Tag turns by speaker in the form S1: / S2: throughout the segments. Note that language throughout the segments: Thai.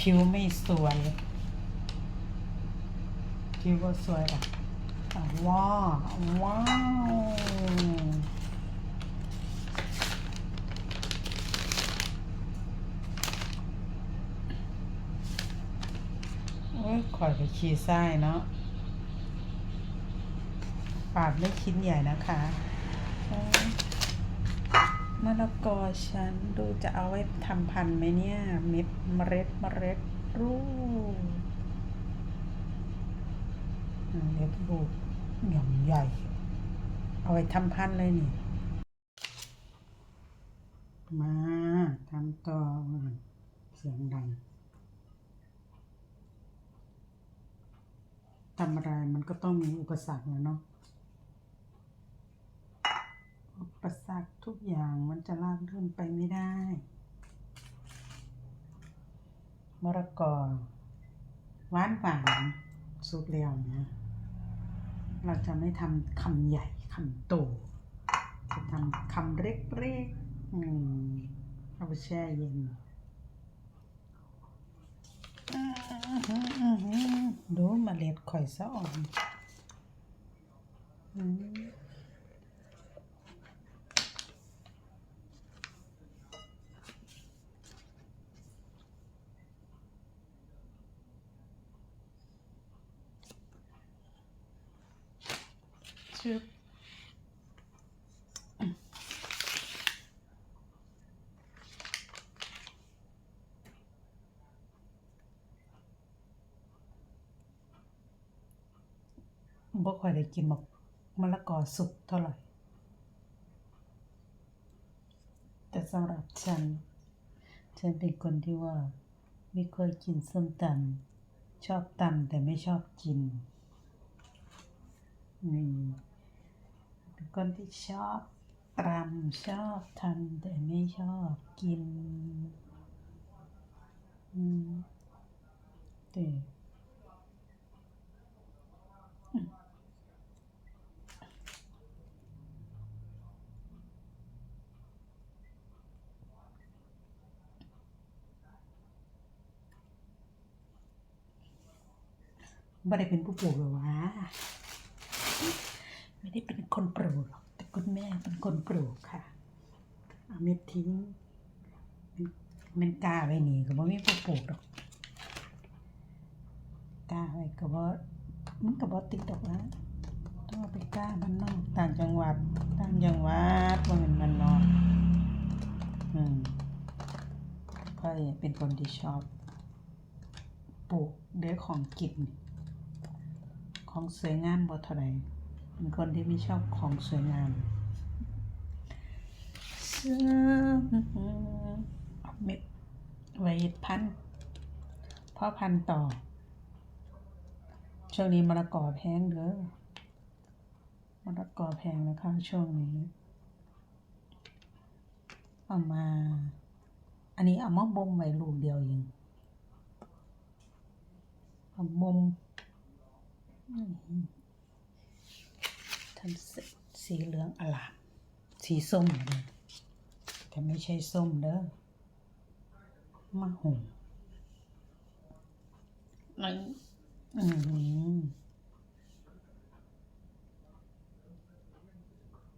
S1: ผิวไม่สวย ผิวก็สวยอะว้าวว้าวโอ้ยข่อยไปขี้ไส้เนาะปาดไม่ชิ้นใหญ่นะคะ มะละกอฉันดูจะเอาไว้ทำพันธุ์ไหมเนี่ย เม็ดเมล็ดเมล็ดรูปเมล็ดรูปหย่อมใหญ่ เอาไว้ทำพันธุ์เลยนี่ มาทำต่อเสียงดังทำอะไรมันก็ต้องมีอุปสรรคนะเนาะ อุ ปสรรคทุกอย่างมันจะลากเลื่อนไปไม่ได้ มะละกอหวานหวานสุดแล้วนะเราจะไม่ทำคำใหญ่คำโตจะทำคำเล็กๆอืมเอาไปแช่เย็นดูมาเล็ดข่อยซะอ่อน อืม ชึบบ่ค่อยได้กินหมกมะละกอสุกเท่าไหร่ แต่สำหรับฉัน ฉันเป็นคนที่ว่า ไม่ค่อยกินส้มตำชอบตำแต่ไม่ชอบกินนี่ เป็นคนที่ชอบตรำชอบทำแต่ไม่ชอบกินอืมแต่ไม่ได้เป็นผู้ปลูกหรอวะ ไม่ได้เป็นคนปลูกหรอกแต่คุณแม่เป็นคนปลูกค่ะ เอาเม็ดทิ้งมันกล้าไว้นี่ก็บ่มีผู้ปลูกดอกกล้าไว้ก็บ่มันก็บ่ติดดอกนะต้องเอาไปกล้าบ้านนอกต่างจังหวัดต่างจังหวัดบ่แม่นบ้านนอกอืมพ่อยเป็นคนที่ชอบปลูกเด้อของกินของสวยงามบ่เท่าไหร่ เป็นคนที่ไม่ชอบของสวยงามซึ่งเอเม็ดไว้พันธุ์พ่อพันต่อ ช่วงนี้มะละกอแพงเด้อมะละกอแพงนะคะช่วงนี้เอามา อันนี้เอามาบ่มไว้ลูกเดียวเองเอาบ่ม ทำสีสีเหลืองอลามสีส้มเลยแต่ไม่ใช่ส้มเด้อมะหงมันอืม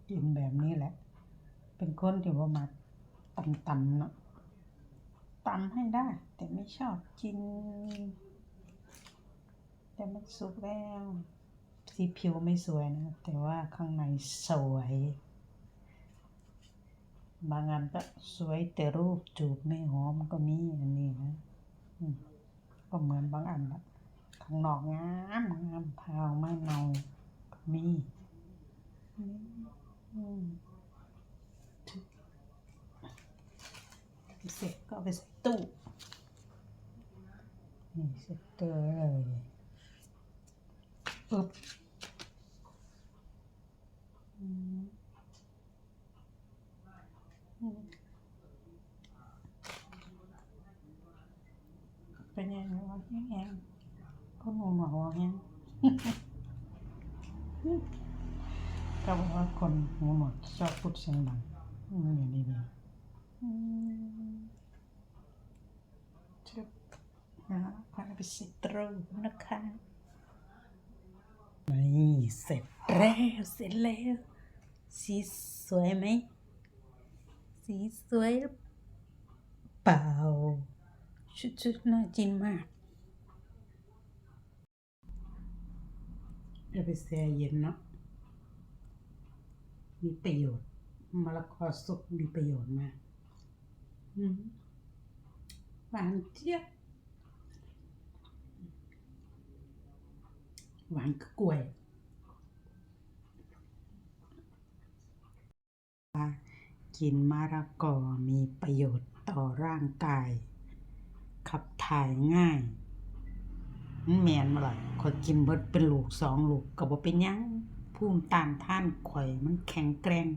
S1: กินแบบนี้แหละ เป็นคนที่ว่ามาตำตำๆเนาะตำให้ได้ แต่ไม่ชอบกิน แต่มันสุกแล้ว สีผิวไม่สวยนะ แต่ว่าข้างในสวย บางอันก็สวยแต่รูปจูบไม่หอมก็มีอันนี้นะก็เหมือนบางอันละข้างนอกงามงามพาวไม่เนาก็มีอืมเสร็จก็ไปใส่ตู้นี่เสร็จเตอร์เลย ปึ๊บอืมอืมเป็นยังไงวะแห้งๆก็หนูหน นี่เสร็จเร็จแล้วเสร็จแล้ว สีสวยไหม สีสวยเปล่า ชุดๆน่ากินมากเอาไปแช่เย็นเนาะ มีประโยชน์มะละกอสุกมีประโยชน์มากอืมหวานเจี๊ยบ หวานคือกล้วยกินมะระกอมีประโยชน์ต่อร่างกาย ขับถ่ายง่ายมันแมนมาล่ะข่อยกินเบิดเป็นลูกสองลูกก็บ่เป็นหยังภูมิต้านทานข่อยมันแข็งแกร่ง